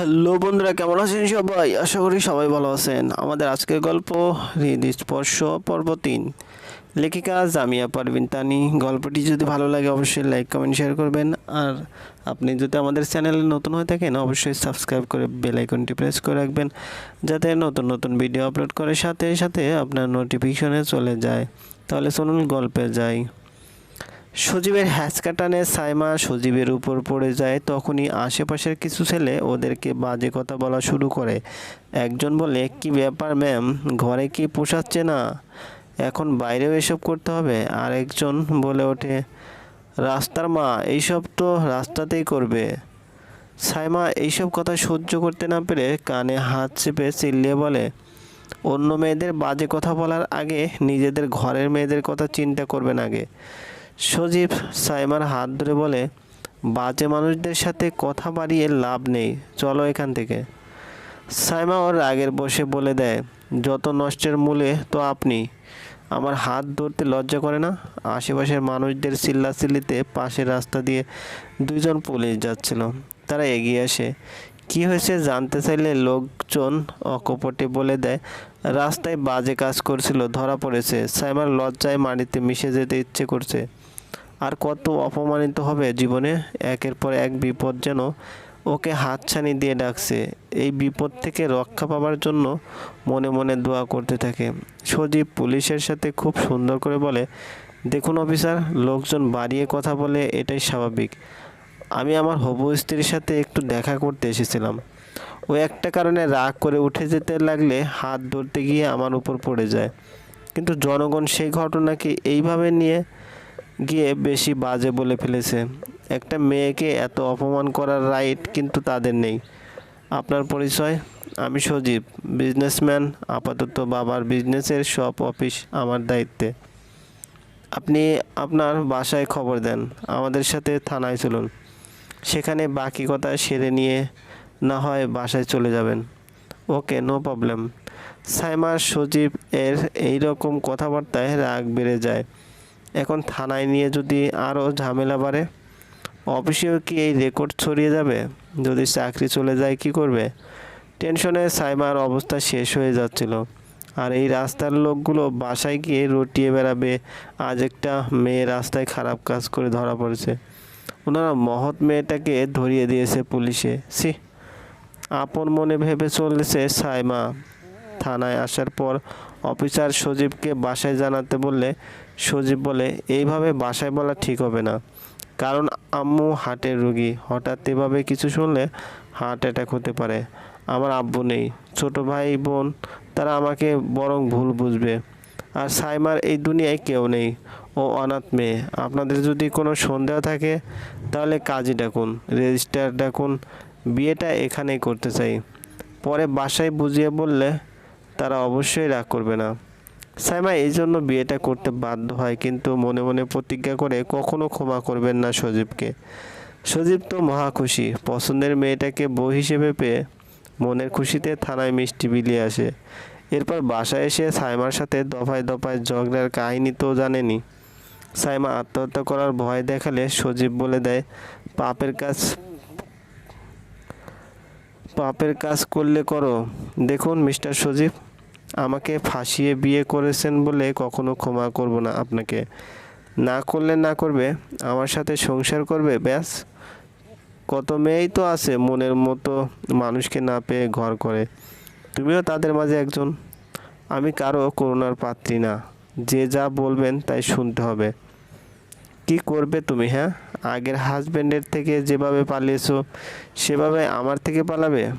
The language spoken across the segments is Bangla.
হ্যালো বন্ধুরা, কেমন আছেন সবাই? আশা করি সবাই ভালো আছেন। আমাদের আজকের গল্প হৃদস্পর্শ পর্ব তিন। লেখিকা জামিয়া পারভিন তানি। গল্পটি যদি ভালো লাগে, অবশ্যই লাইক, কমেন্ট, শেয়ার করবেন। আর আপনি যদি আমাদের চ্যানেলে নতুন হয়ে থাকেন, অবশ্যই সাবস্ক্রাইব করে বেল আইকনটি প্রেস করে রাখবেন, যাতে নতুন নতুন ভিডিও আপলোড করে সাথে সাথে আপনার নোটিফিকেশনে চলে যায়। তাহলে চলুন গল্পে যাই। সজীবের হ্যাচকা টানে সাইমা সজীবের উপর পড়ে যায়, তখনই আশেপাশের কিছু ছেলে ওদেরকে বাজে কথা বলা শুরু করে। একজন বলে, কি ব্যাপার ম্যাম, ঘরে কি পোষাচ্ছে না? এখন বাইরেও এসব করতে হবে? আর একজন বলে ওঠে, রাস্তার মা, এইসব তো রাস্তাতেই করবে। সাইমা এইসব কথা সহ্য করতে না পেরে কানে হাত চেপে চিল্লিয়ে বলে, অন্য মেয়েদের বাজে কথা বলার আগে নিজেদের ঘরের মেয়েদের কথা চিন্তা করবেন আগে। সজীব সাইমার হাত ধরে বলে, বাজে মানুষদের সাথে কথা বাড়িয়ে লাভ নেই, চলো এখান থেকে। সাইমা ওর রাগের বসে বলে দেয়, যত নষ্টের মূলে তো আপনি। আমার হাত ধরতে লজ্জা করে না? আশেপাশের মানুষদের চিল্লাচিল্লিতে পাশের রাস্তা দিয়ে দুইজন পুলিশ যাচ্ছিল। তারা এগিয়ে আসে। কি হয়েছে জানতে চাইলে লোকজন অকপটে বলে দেয়, রাস্তায় বাজে কাজ করছিল, ধরা পড়েছে। সাইমার লজ্জায় মাটিতে মিশে যেতে ইচ্ছে করছে। আর কত অপমানিত হবে জীবনে? একের পর এক বিপদ যেন ওকে হাতছানি দিয়ে ডাকছে। এই বিপদ থেকে রক্ষা পাবার জন্য মনে মনে দোয়া করতে থাকে। সজীব পুলিশের সাথে খুব সুন্দর করে বলে, দেখুন অফিসার, লোকজন বাড়িয়ে কথা বলে এটাই স্বাভাবিক। আমি আমার হবু স্ত্রীর সাথে একটু দেখা করতে এসেছিলাম। ও একটা কারণে রাগ করে উঠে যেতে লাগলে হাত ধরতে গিয়ে আমার উপর পড়ে যায়। কিন্তু জনগণ সেই ঘটনাকে এইভাবে নিয়ে গিয়ে বেশি বাজে বলে ফেলেছে। একটা মেয়েকে এত অপমান করার রাইট কিন্তু তাদের নেই। আপনার পরিচয়? আমি সজীব বিজনেসম্যান আপাতত বাবার বিজনেসের সব অফিস আমার দায়িত্বে। আপনি আপনার বাসায় খবর দেন, আমাদের সাথে থানায় চলুন। সেখানে বাকি কথা সেরে নিয়ে না হয় বাসায় চলে যাবেন। ওকে নো প্রবলেম সাইমার সজীব এর এই রকম কথাবার্তায় রাগ বেড়ে যায়। এখন থানায় নিয়ে যদি আরও ঝামেলা বাড়ে, অফিসেও কি এই রেকর্ড ছড়িয়ে যাবে? যদি চাকরি চলে যায় কি করবে? টেনশনে সাইমার অবস্থা শেষ হয়ে যাচ্ছিল। আর এই রাস্তার লোকগুলো বাসায় গিয়ে রটিয়ে বেড়াবে, আজ একটা মেয়ে রাস্তায় খারাপ কাজ করে ধরা পড়েছে। ওনারা মহৎ মেয়েটাকে ধরিয়ে দিয়েছে পুলিশে। সি আপন মনে ভেবে চলেছে সাইমা। থানায় আসার পর অফিসার সজীবকে বাসায় জানাতে বললে, সজীব বলে, এইভাবে বাসায় বলা ঠিক হবে না। কারণ আম্মু হার্টের রুগী। হঠাৎ এভাবে কিছু শুনলে হার্ট অ্যাটাক হতে পারে। আমার আব্বু নেই। ছোট ভাই, বোন, তারা আমাকে বরং ভুল বুঝবে। আর সাইমার এই দুনিয়ায় কেউ নেই। ও অনাথ মেয়ে। আপনাদের যদি কোনো সন্দেহ থাকে, তাহলে কাজী ডাকুন রেজিস্টার ডাকুন। বিয়েটা এখানেই করতে চাই। পরে বাসায় বুঝিয়ে বললে তারা অবশ্যই রাগ করবে না। সাইমা এই জন্য বিয়েটা করতে বাধ্য হয়, কিন্তু মনে মনে প্রতিজ্ঞা করে কখনো ক্ষমা করবেন না সজীবকে। সজীব তো মহা খুশি। পছন্দের মেয়েটাকে বউ হিসেবে পেয়ে মনের খুশিতে থানায় মিষ্টি বিলিয়ে আসে। এরপর বাসায় এসে সাইমার সাথে দফায় দফায় ঝগড়ার কাহিনী তো জানেনি। সাইমা আত্মহত্যা করার ভয় দেখালে সজীব বলে দেয়, পাপের কাজ পাপের কাজ করলে করো। দেখুন মিস্টার সজীব আমাকে ফাঁসিয়ে বিয়ে করেছেন বলে কখনো ক্ষমা করব না আপনাকে। না করলে না করবে, আমার সাথে সংসার করবে, ব্যাস। কত মেয়েই তো আছে মনের মতো মানুষকে না পেয়ে ঘর করে। তুমিও তাদের মাঝে একজন। আমি কারও করুণার পাত্রী না। যে যা বলবেন তাই শুনতে হবে। কি করবে তুমি হ্যাঁ? আগের হাজবেন্ডের থেকে যেভাবে পালিয়েছো, সেভাবে আমার থেকে পালাবে?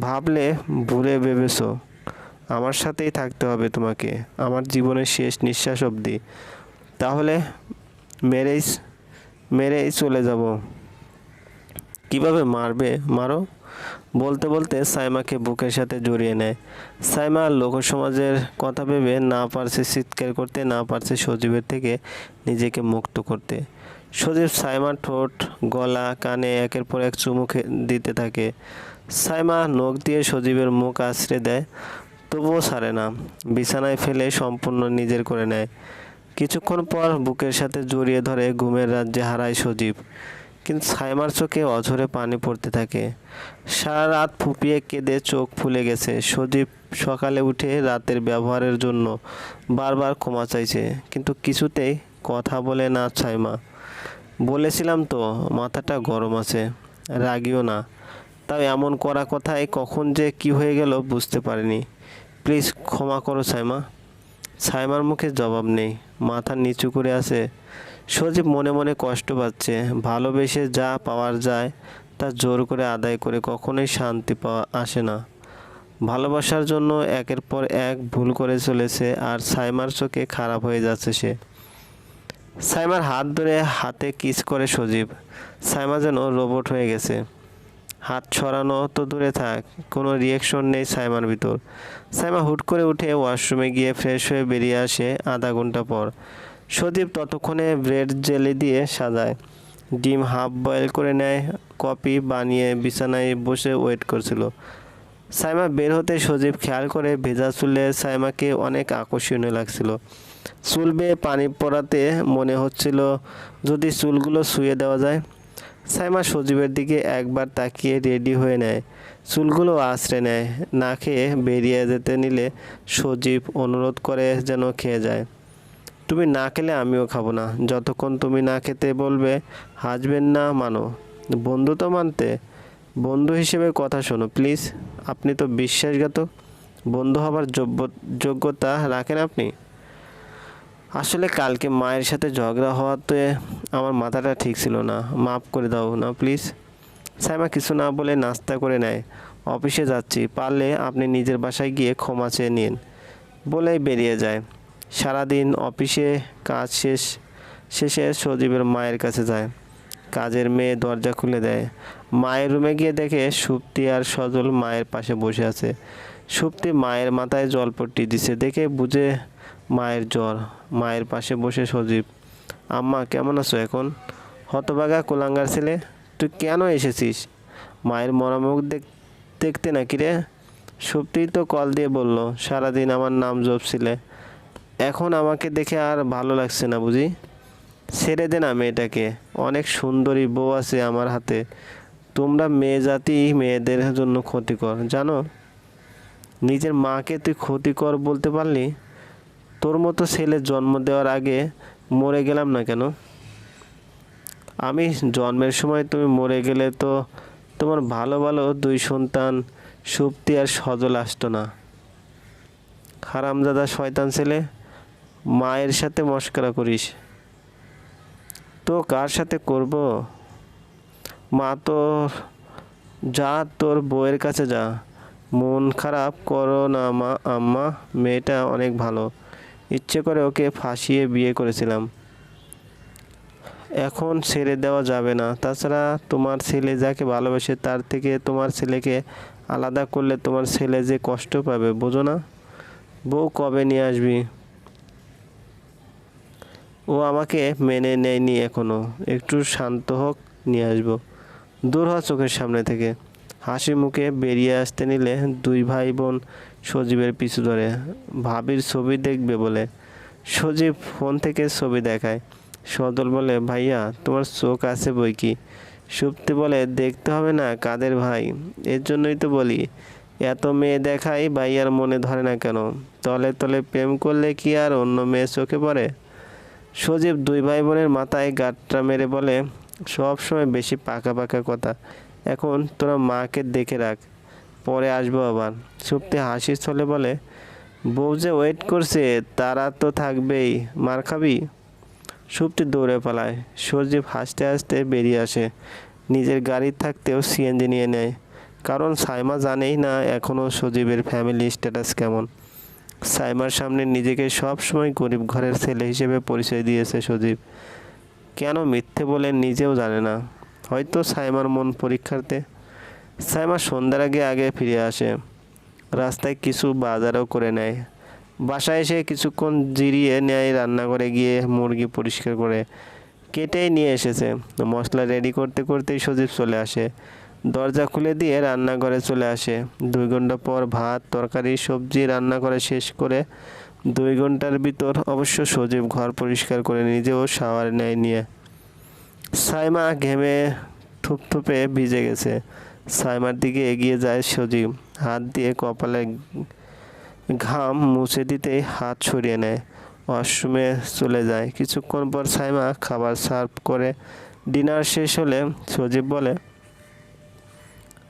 ভাবলে ভুলে ভেবেছো। আমার সাথেই থাকতে হবে তোমাকে। আমার জীবনের শেষ নিঃশ্বাস অবধি। তাহলে মেরেই মেরেই চলে যাব। কীভাবে মারবে? মারো। বলতে বলতে সাইমাকে বুকের সাথে জড়িয়ে নেয়। সাইমা লোকসমাজের কথা ভেবে না পারছে চিৎকার করতে, না পারছে সজীবের থেকে নিজেকে মুক্ত করতে। সজীব সাইমার ঠোঁট, গলা, কানে একের পর এক চুমুখে দিতে থাকে। সাইমা নখ দিয়ে সজীবের মুখ আছড়ে দেয়। তবুও ছাড়ে না। বিছানায় ফেলে সম্পূর্ণ নিজের করে নেয়। কিছুক্ষণ পর বুকের সাথে জড়িয়ে ধরে ঘুমের রাজ্যে হারায় সজীব। কিন্তু সাইমার চোখে অঝরে পানি পড়তে থাকে। সারা রাত ফুপিয়ে কেঁদে চোখ ফুলে গেছে। সজীব সকালে উঠে রাতের ব্যবহারের জন্য বারবার ক্ষমা চাইছে। কিন্তু কিছুতেই কথা বলে না সাইমা। বলেছিলাম তো, মাথাটা গরম আছে। রাগিও না। তাও এমন করা কথায় কখন যে কি হয়ে গেল বুঝতে পারিনি। প্লিজ ক্ষমা করো, সাইমা। সাইমার মুখে জবাব নেই। মাথা নিচু করে আছে। সজীব মনে মনে কষ্ট পাচ্ছে। ভালোবেসে যা পাওয়ার যায়, তা জোর করে আদায় করে কখনোই শান্তি পাওয়া আসে না। ভালোবাসার জন্য একের পর এক ভুল করে চলেছে আর সাইমার চোখে খারাপ হয়ে যাচ্ছে সে। সাইমার হাত ধরে হাতে কিস করে সজীব। সাইমা যেন রোবট হয়ে গেছে। হাত ছড়ানো তো দূরে থাক, কোনো রিয়েকশন নেই সাইমার ভিতর। সাইমা হুট করে উঠে ওয়াশরুমে গিয়ে ফ্রেশ হয়ে বেরিয়ে আসে আধা ঘণ্টা পর। সদীপ ততক্ষণে ব্রেড জেলি দিয়ে সাজায়। ডিম হাফ বয়েল করে নেয়, কপি বানিয়ে বিছানায় বসে ওয়েট করছিল। সাইমা বের হতে সজীব খেয়াল করে ভেজা চুলে সাইমাকে অনেক আকর্ষণীয় লাগছিল। চুল বেয়ে পানি পড়াতে মনে হচ্ছিল যদি চুলগুলো শুয়ে দেওয়া যায়। সাইমা সজীবের দিকে একবার তাকিয়ে রেডি হয়ে নেয়। চুলগুলো আশ্রে নেয়। না খেয়ে বেরিয়ে যেতে নিলে সজীব অনুরোধ করে যেন খেয়ে যায়। তুমি না খেলে আমিও খাব না। যতক্ষণ তুমি না খেতে বলবে, হাসবেন না মানো। বন্ধু তো মানতে। বন্ধু হিসেবে কথা শোনো, প্লিজ। আপনি তো বিশ্বাসঘাতক। বন্ধু হবার যোগ্য যোগ্যতা রাখেন আপনি? আসলে কালকে মায়ের সাথে ঝগড়া হওয়াতে আমার মাথাটা ঠিক ছিল না। মাফ করে দাও না, প্লিজ। সাইমা কিছু না বলে নাস্তা করে নেয়। অফিসে যাচ্ছি, পারলে আপনি নিজের বাসায় গিয়ে ক্ষমা চেয়ে নিন বলেই বেরিয়ে যায়। সারাদিন অফিসে কাজ শেষ, শেষে সজীবের মায়ের কাছে যায়। কাজের মেয়ে দরজা খুলে দেয়। মায়ের রুমে গিয়ে দেখে সুপ্তি আর সজল মায়ের পাশে বসে আছে। সুপ্তি মায়ের মাথায় জলপট্টি দিছে, দেখে বুঝে মায়ের জ্বর, মায়ের পাশে বসে সজীব, আম্মা, কেমন আছো এখন? হতবাগা কোলাঙ্গার ছেলে, তুই কেন এসেছিস? মায়ের মরামুখ দেখ, দেখতে নাকি রে? সুপ্তি তো কল দিয়ে বলল, সারাদিন আমার নাম জপছিলে, এখন আমাকে দেখে আর ভালো লাগছে না বুঝি? ছেড়ে দে না মেয়েটাকে, অনেক সুন্দরী বউ আছে আমার হাতে, তোমরা মেয়ে জাতি মেয়েদের জন্য ক্ষতিকর, জানো? নিজের মাকে তুই ক্ষতিকর বলতে পারলি? তোর মতো ছেলে জন্ম দেওয়ার আগে মরে গেলাম না কেন? আমি জন্মের সময় তুমি মরে গেলে তো তোমার ভালো ভালো দুই সন্তান সুপ্তি আর সজল আসতো না। হারামজাদা শয়তান ছেলে, মায়ের সাথে মস্করা করিস। তো কার সাথে করব? মা তো যা তোর বউয়ের কাছে যা। মন খারাপ করো না মা, আম্মা, মেয়েটা অনেক ভালো। ইচ্ছে করে ওকে ফাঁসিয়ে বিয়ে করেছিলাম। এখন ছেড়ে দেওয়া যাবে না। তাছাড়া তোমার ছেলে যাকে ভালোবাসে, তার থেকে তোমার ছেলেকে আলাদা করলে তোমার ছেলে যে কষ্ট পাবে, বোঝো না? বউ কবে নিয়ে আসবি? ও আমাকে মেনে নেয়নি এখনও। একটু শান্ত হোক, নিয়ে আসব। দূর হ চোখের সামনে থেকে। হাসি মুখে বেরিয়ে আসতে নিলে দুই ভাই বোন সজীবের পিছু ধরে। ভাবির ছবি দেখবে বলে। সজীব ফোন থেকে ছবি দেখায়। সদল বলে, ভাইয়া, তোমার চোখ আছে বই কি? সুপ্তি বলে, দেখতে হবে না, কাদের ভাই? এর জন্যই তো বলি, এত মেয়ে দেখাই ভাইয়ার মনে ধরে না কেন? তলে তলে প্রেম করলে কি আর অন্য মেয়ে চোখে পড়ে? সজীব দুই ভাই বোনের মাথায় গাঁটটা মেরে বলে সব সময় বেশি পাকা পাকা কথা। এখন তোরা মাকে দেখে রাখ। পরে আসব আবার। সুপ্তি হাসির ছলে বলে, বউ যে ওয়েট করছে, তারা তো থাকবেই, মার খাবি? সুপ্তি দৌড়ে পালায়। সজীব হাসতে হাসতে বেরিয়ে আসে। নিজের গাড়ি থাকতেও সিএনজি নিয়ে নেয়। কারণ সাইমা জানেই না এখনও সজীবের ফ্যামিলি স্ট্যাটাস কেমন। সাইমার সামনে নিজেকে সব সময় গরিব ঘরের ছেলে হিসেবে পরিচয় দিয়েছে সজীব। কেন মিথ্যে বলে নিজেও জানে না। হয়তো সাইমার মন পরীক্ষার্থে সাইমা সন্ধ্যার আগে আগে ফিরে আসে। রাস্তায় কিছু বাজারও করে নেয়। বাসায় এসে কিছুক্ষণ জিরিয়ে নেয় রান্নাঘরে গিয়ে মুরগি পরিষ্কার করে। কেটেই নিয়ে এসেছে। মশলা রেডি করতে করতেই সজীব চলে আসে। দরজা খুলে দিয়ে রান্নাঘরে চলে আসে। দুই ঘণ্টা পর ভাত, তরকারি, সবজি রান্না করে শেষ করে দুই ঘণ্টার ভিতর অবশ্য সজীব ঘর পরিষ্কার করে নিজেও শাওয়ার নেয় নিয়ে। সাইমা ঘেমে থুপথুপে ভিজে গেছে। সাইমার দিকে এগিয়ে যায় সজীব। হাত দিয়ে কপালে ঘাম মুছে দিতেই হাত সরিয়ে নেয়। ওয়াশরুমে চলে যায়। কিছুক্ষণ পর সাইমা খাবার সার্ভ করে ডিনার শেষ হলে সজীব বলে,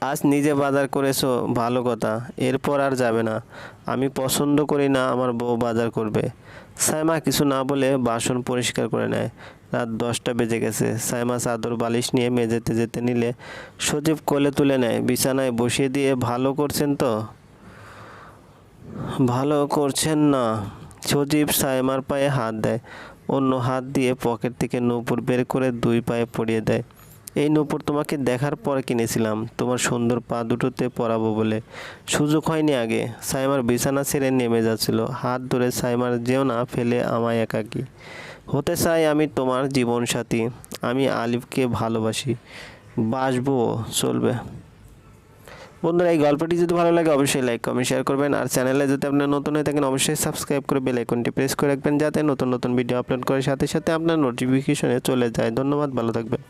আজ নিজে বাজার করেছ, ভালো কথা। এরপর আর যাবে না। আমি পছন্দ করি না আমার বউ বাজার করবে। সাইমা কিছু না বলে বাসন পরিষ্কার করে নেয়। রাত দশটা বেজে গেছে। সাইমা চাদর বালিশ নিয়ে মেঝেতে যেতে নিলে সজীব কোলে তুলে নেয়, বিছানায় বসিয়ে দিয়ে, ভালো করছেন তো? ভালো করছেন না। সজীব সাইমার পায়ে হাত দেয়, অন্য হাত দিয়ে পকেট থেকে নূপুর বের করে দুই পায়ে পরিয়ে দেয়। এই নূপুর তোমাকে দেখার পর কিনেছিলাম, তোমার সুন্দর পা দুটোতে পরাবো বলে। সুযোগ হয়নি আগে। সাইমার বিছানা ছেড়ে নেমে যাচ্ছিল। হাত ধরে সাইমার যেও না, ফেলে আমায় একাকি। হতে চাই আমি তোমার জীবন সাথী আমি আলিফকে ভালোবাসি। বাসবো, চলবে। বন্ধুরা, এই গল্পটি যদি ভালো লাগে, অবশ্যই লাইক কমেন্ট শেয়ার করবেন। আর চ্যানেলে যদি আপনার নতুন হয়ে থাকেন, অবশ্যই সাবস্ক্রাইব করে বেল আইকনটি প্রেস করে রাখবেন, যাতে নতুন নতুন ভিডিও আপলোড করার সাথে সাথে আপনার নোটিফিকেশনে চলে যায়। ধন্যবাদ, ভালো থাকবেন।